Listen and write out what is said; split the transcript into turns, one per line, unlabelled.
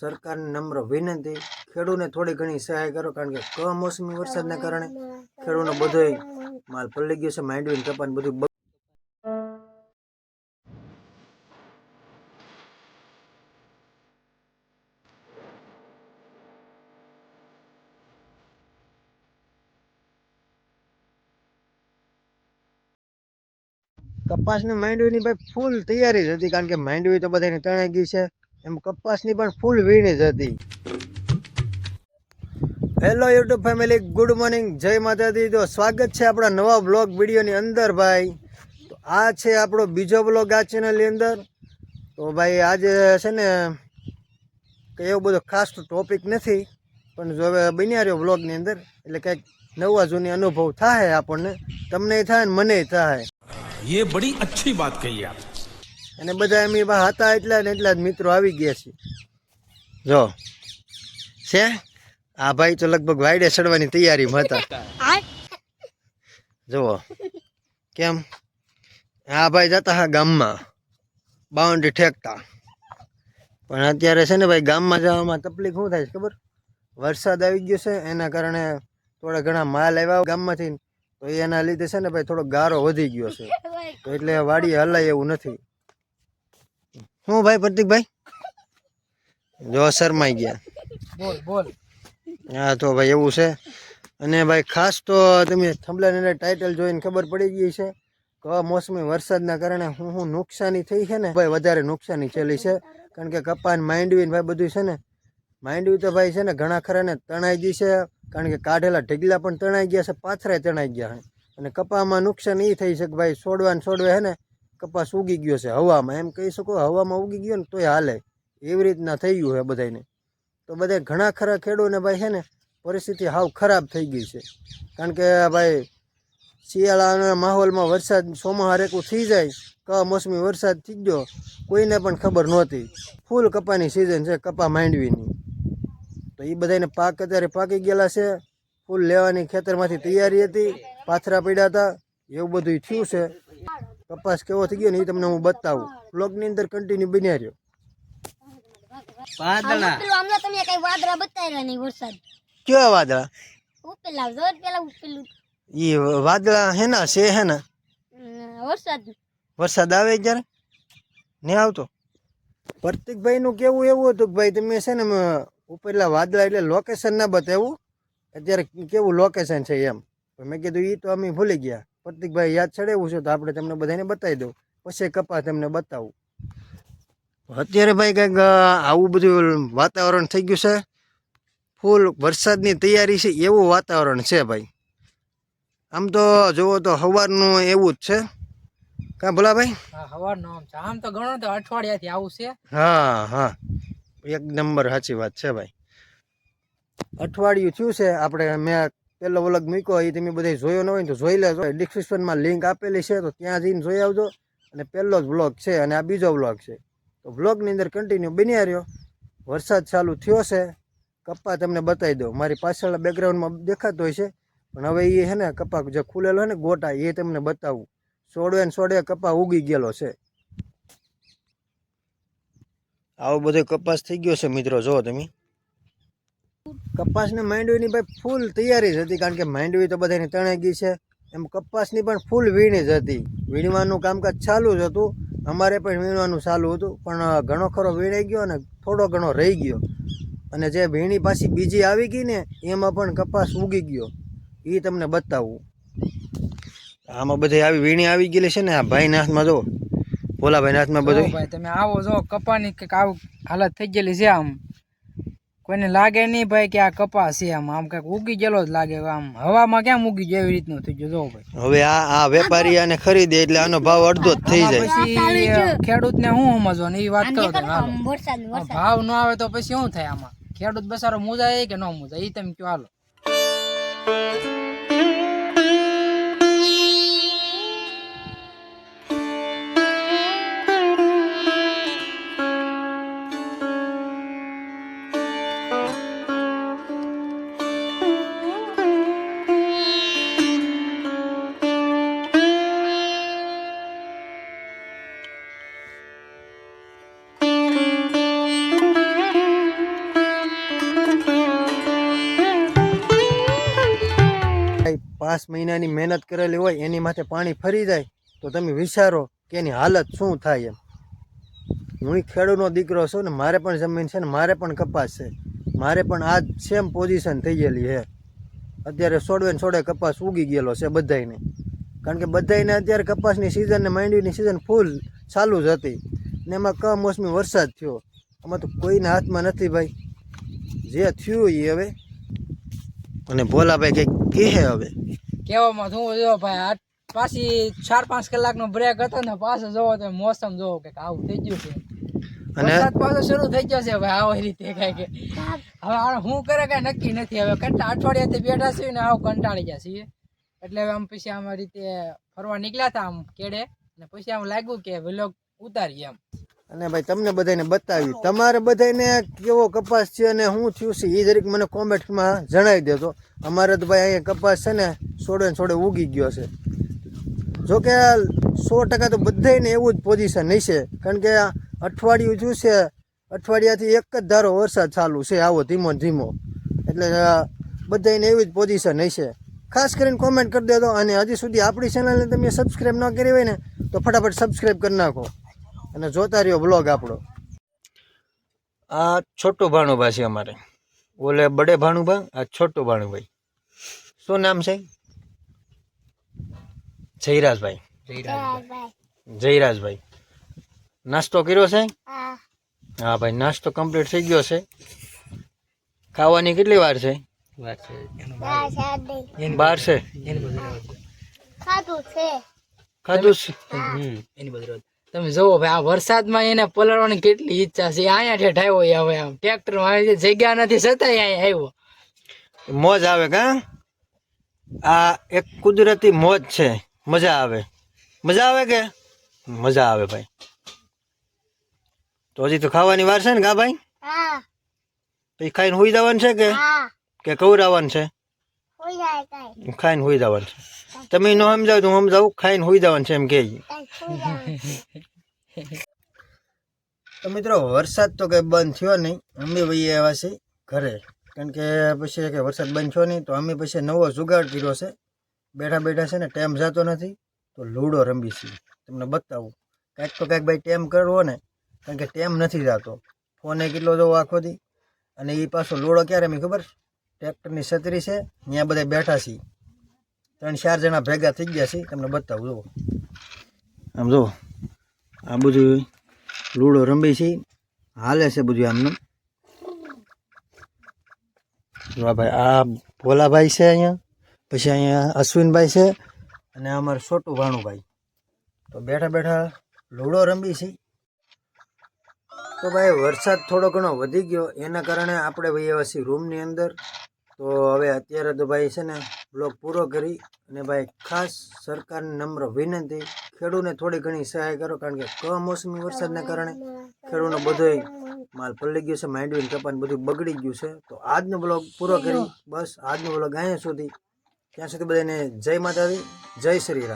સરકારને નમ્ર વિનંતી ખેડૂતને થોડી ઘણી સહાય કરો કારણ કે કમોસમી વરસાદને કારણે ખેડૂતનો બધોય માલ પલળી ગયો છે, માંડવીને કપાને બધું કપાસની માંડવીની ભાઈ ફૂલ તૈયારી જ હતી કારણ કે માંડવી તો બધાને તણાઈ ગઈ છે. એમ કપાસની પણ ફૂલ વીણી જ હતી hello YouTube family good morning જય માતાજી તો સ્વાગત છે આપણા નવા બ્લોગ વિડીયોની અંદર ભાઈ તો આ છે આપણો બીજો બ્લોગ આ ચેનલની અંદર તો ભાઈ આજે છે ને કંઈ એવો બધો ખાસ ટોપિક નથી પણ જો હવે બન્યા રહ્યો બ્લોગની અંદર એટલે કંઈક નવા જૂની અનુભવ થાય આપણને તમને થાય ને મને થાય
ये बड़ी अच्छी बात कही आप
અને બધા એમ એવા હતા એટલા ને એટલા જ મિત્રો આવી ગયા છે. જો. છે? આ ભાઈ તો લગભગ વાયડે ચડવાની તૈયારીમાં હતા. જુઓ. કેમ? આ ભાઈ જતા હા ગામમાં. બાઉન્ડ્રી ઠેકતા. પણ અત્યારે છે ને ભાઈ ગામમાં જવામાં તકલીફ શું થાય છે ખબર? વરસાદ આવી ગયો છે એના કારણે થોડા ઘણા માલ આવ્યા ગામમાંથી તો એના લીધે છે ને ભાઈ થોડો ગારો વધી ગયો છે. તો એટલે વાડીએ હલાય એવું નથી. શું ભાઈ પ્રતિકભાઈ જો શરમાઈ ગયા.
બોલ બોલ.
હા તો ભાઈ એવું છે. અને ભાઈ ખાસ તો તમે થંભલાને ટાઇટલ જોઈને ખબર પડી ગઈ છે કમોસમી વરસાદના કારણે હું હું નુકસાની થઈ છે ને? ભાઈ વધારે નુકસાની છેલી છે. કારણ કે કપાન માંડવીને ભાઈ બધું છે ને? માંડવી તો ભાઈ છે ને ઘણા ખરાને તણાઈ ગઈ છે. કારણ કે કાઢેલા ઢગલા પણ તણાઈ ગયા છે પાથરાય તણાઈ ગયા છે. અને કપામાં નુકસાન એ થઈ છે કે ભાઈ છોડવાને છોડવે છે ને? કપાસ ઉગી ગયો છે હવામાં એમ કહી શકો, હવામાં ઉગી ગયો ને તોય હાલે. એવી રીતના થઈ ગયું છે બધાને તો બધા ઘણા ખરા ખેડૂતને ભાઈ છે ને, પરિસ્થિતિ હાવ ખરાબ થઈ ગઈ છે. કારણ કે ભાઈ, શિયાળાના માહોલમાં વરસાદ સોમવાર એકું થઈ જાય કમોસમી વરસાદ થઈ ગયો, કોઈને પણ ખબર નહોતી. ફૂલ કપાની સિઝન છે, કપા માંડવીની. તો એ બધાને પાક અત્યારે પાકી ગયેલા છે. ફૂલ લેવાની ખેતરમાંથી તૈયારી હતી, પાથરા પડ્યા હતા, એવું બધું થયું છે. કપાસ કેવો થઈ ગયો ને એ તમને હું બતાવું. બ્લોગની અંદર કન્ટિન્યુ બન્યા રહ્યો.
વાદળા. હમણાં તમે કઈ વાદળા બતાવ્યા નહીં વરસાદ?
કેવા વાદળા?
ઉપેલા પેલા
વાદળા છે હેના?
અમ, વરસાદ.
વરસાદ આવે જ્યારે ને આવતો? પ્રતિકભાઈ નું કેવું એવું હતું કે ભાઈ તમે છે ને ઉપરલા વાદળા એટલે લોકેશન ના બતાવ્યું. અત્યારે કેવું લોકેશન છે એમ? મેં કીધું એ તો અમે ભૂલી ગયા. પ્રતિકભાઈ યાદ ચડેવું છે તો આપણે તમને બધાને બતાવી દઉં. પછી કપા તમને બતાવું. અત્યારે ભાઈ કંઈક આવું બધું વાતાવરણ થઈ ગયું છે. ફૂલ વરસાદની તૈયારી છે એવું વાતાવરણ છે ભાઈ. આમ તો જુઓ તો સવારનું એવું જ છે. કાં ભલા ભાઈ?
હા હવારનો આમ છે. આમ તો ઘણો તો અઠવાડિયાથી આવું છે.
હા હા. એક નંબર સાચી વાત છે ભાઈ. અઠવાડિયું થયું છે આપણે મેં પેલો વ્લોગ મૂક્યો એ તમે બધા જોયો ન હોય તો જોઈ લેજો. ડિસ્ક્રિપ્શનમાં લિંક આપેલી છે, તો ત્યાં જઈને જોઈ આવજો. અને પહેલો જ વ્લોગ છે, અને આ બીજો વ્લોગ છે. તો વ્લોગની અંદર કન્ટિન્યુ બન્યા રહ્યો. વરસાદ ચાલુ થયો છે. કપ્પા તમને બતાવી દઉં. મારી પાછળના બેકગ્રાઉન્ડમાં દેખાતો હોય છે. પણ હવે એ છે ને, કપ્પા જે ખુલેલો છે ને, ગોટા એ તમને બતાવું. સોડવે ને સોડવે કપ્પા ઉગી ગયેલો છે. આવો બધો કપાસ થઈ ગયો છે મિત્રો, જુઓ તમે. કપાસને માંડવીની ભાઈ ફૂલ તૈયારી જ હતી કારણ કે માંડવી તો બધાની તણેગી છે. એમ કપાસની પણ ફૂલ વીણી જ હતી. વીણવાનું કામકાજ ચાલુ જ હતું. અમારે પણ વીણવાનું ચાલુ હતું પણ ઘણો ખરો વીણાઈ ગયો અને થોડો ઘણો રહી ગયો. અને જે વીણી પાછી બીજી આવી ગઈ ને એમાં પણ કપાસ ઉગી ગયો. એ તમને બતાવું. આમાં બધી આવી વીણી આવી ગયેલી છે ને આ ભાઈના હાથમાં જો. ભોલાભાઈના હાથમાં બધું
તમે આવો જો કપાની કંઈક આવું હાલત થઈ ગયેલી છે આમ. કોઈને લાગે નહીં ભાઈ કે આ કપા છે આમ. આમ કંઈક ઉગી ગયેલો જ લાગે. આમ હવામાં કેમ ઉગી જાય એવી રીતનું થઈ ગયું? જો ભાઈ.
હવે આ આ વેપારી આને ખરીદે એટલે આનો ભાવ અડધો જ થઈ જાય.
પછી ખેડૂતને સમજો ને એ વાત કરો તમે ભાવ ન આવે તો પછી શું થાય આમાં? ખેડૂત બસારો મોજાય કે ન મુજાય? એ તમે કયો હાલો.
પાંચ મહિનાની મહેનત કરેલી હોય, એની માથે પાણી ફરી જાય, તો તમે વિચારો કે એની હાલત શું થાય એમ. હું ખેડૂતનો દીકરો છું ને મારે પણ જમીન છે ને મારે પણ કપાસ છે. મારે પણ આ સેમ પોઝિશન થઈ ગયેલી છે. અત્યારે સોડવે ને સોડે કપાસ ઉગી ગયેલો છે બધાયને. કારણ કે બધાયને અત્યારે કપાસની સિઝન ને માંડવીની સિઝન ફૂલ ચાલુ જ હતી. ને એમાં કમોસમી વરસાદ થયો. આમાં તો કોઈના હાથમાં નથી ભાઈ. જે થયું એ હવે. અને ભોલાભાઈ કંઈક કહે હવે.
કહેવામાં શું જો ભાઈ આ પાછી ચાર પાંચ કલાકનો બ્રેક હતો ને પાછો જોવો તો મોસમ જોવો કે આવું થઈ ગયું છે.
અને
પાછો શરૂ થઈ ગયો છે ભાઈ આવી રીતે કઈ કે હવે આ શું કરે કઈ નક્કી નથી. હવે કંટા અઠવાડિયાથી બેઠા છીએ ને આવું કંટાળી ગયા છીએ. એટલે હવે આમ પછી આમ રીતે ફરવા નીકળ્યા હતા આમ કેડે. ને પછી આમ લાગ્યું કે વ્લોગ ઉતારીએ એમ
અને ભાઈ, તમને બધાને બતાવ્યું તમારે બધાને કેવો કપાસ છે અને શું થયું છે એ જરીક મને કોમેન્ટમાં જણાવી દેજો. અમારે તો ભાઈ અહીંયા કપાસ છે ને છોડે છોડે ઉગી ગયો છે. જોકે સો ટકા તો બધાને એવું જ પોઝિશન નહીં છે કારણ કે અઠવાડિયું થયું છે, અઠવાડિયાથી એક જ ધારો વરસાદ ચાલુ છે આવો ધીમો ધીમો. એટલે બધાને એવી જ પોઝિશન છે ખાસ કરીને કોમેન્ટ કરી દેજો. અને હજી સુધી આપણી ચેનલને તમે સબસ્ક્રાઈબ ન કરી હોય ને, તો ફટાફટ સબસ્ક્રાઈબ કરી નાખો. અને જોતા રહ્યો બ્લોગ આપણો. આ છોટું ભાણુભા છે અમારે. ઓલે બડે ભાણુભા આ છોટું ભાણુભાઈ. શું નામ છે? જયરાજભાઈ. જયરાજભાઈ. નાસ્તો કર્યો છે?
હા.
હા ભાઈ નાસ્તો કમ્પ્લીટ થઈ ગયો છે. ખાવાની કેટલી વાર છે? બાર છે.
ખાધું છે.
ખાધું છે?
એની બધી તમે જોવો ભાઈ આ વરસાદમાં એને પલળવાની કેટલી ઈચ્છા છે. અહીંયા ઠેઠ આવ્યો એ હવે આમ. ટ્રેક્ટરમાં આવી જગ્યા નથી છતાંય અહીંયા આવ્યો.
મોજ આવે કા? આ એક કુદરતી મોજ છે. મજા આવે. મજા આવે કે? મજા આવે ભાઈ. તો હજી તો ખાવાની વાર છે ને કા ભાઈ? પછી ખાઈને હુઈ જવાનું છે કે? કે કવરાવાનું છે?
હોઈ જાય કઈ.
ખાઈને હુઈ જવાનું છે. તમે ન સમજાવ તો હું સમજાવું ખાઈને હુઈ જવાનું છે એમ કે તો મિત્રો, વરસાદ તો કંઈ બંધ થયો નહીં. અમે ભાઈ આવ્યા છે ઘરે. કારણ કે પછી કે વરસાદ બંધ થયો નહીં, તો અમે પછી નવો જુગાડ કર્યો છે. બેઠા બેઠા છે ને ટાઈમ જતો નથી, તો લૂડો રમી છે તમને બતાવું. કાંઈક તો કાંઈક ભાઈ ટાઈમ કરવો ને, કારણ કે ટાઈમ નથી જતો. ફોને કેટલો જોવો આખો દી. અને એ પાછો લૂડો ક્યારે મેં ખબર? ટ્રેક્ટરની છત્રી છે ત્યાં બધા બેઠા છીએ. ત્રણ ચાર જણા ભેગા થઈ ગયા છે તમને બતાવું, જુઓ. આમ જો, આ બધું લૂડો રમી છે. હાલે છે બધું આમને. જો ભાઈ, આ ભોલાભાઈ છે અહીંયા, પછી અહીંયા અશ્વિનભાઈ છે અને અમારે છોટું ભાણુભાઈ. તો બેઠા બેઠા લૂડો રમી છે. તો ભાઈ, વરસાદ થોડો ઘણો વધી ગયો. એના કારણે આપણે ભાઈ એવા છીએ રૂમની અંદર. તો હવે અત્યારે તો ભાઈ છે ને બ્લોગ પૂરો કરી. અને ભાઈ ખાસ સરકારની નમ્ર વિનંતી ખેડૂને થોડી ઘણી સહાય કરો કારણ કે કમોસમી વરસાદના કારણે ખેડૂતનો બધોય માલ પલળી ગયો છે માંડવીને કપાને બધું બગડી ગયું છે. તો આજનો બ્લોગ પૂરો કરી બસ આજનો બ્લોગ અહીંયા સુધી. ત્યાં સુધી બધાને જય માતાજી જય શ્રી રામ.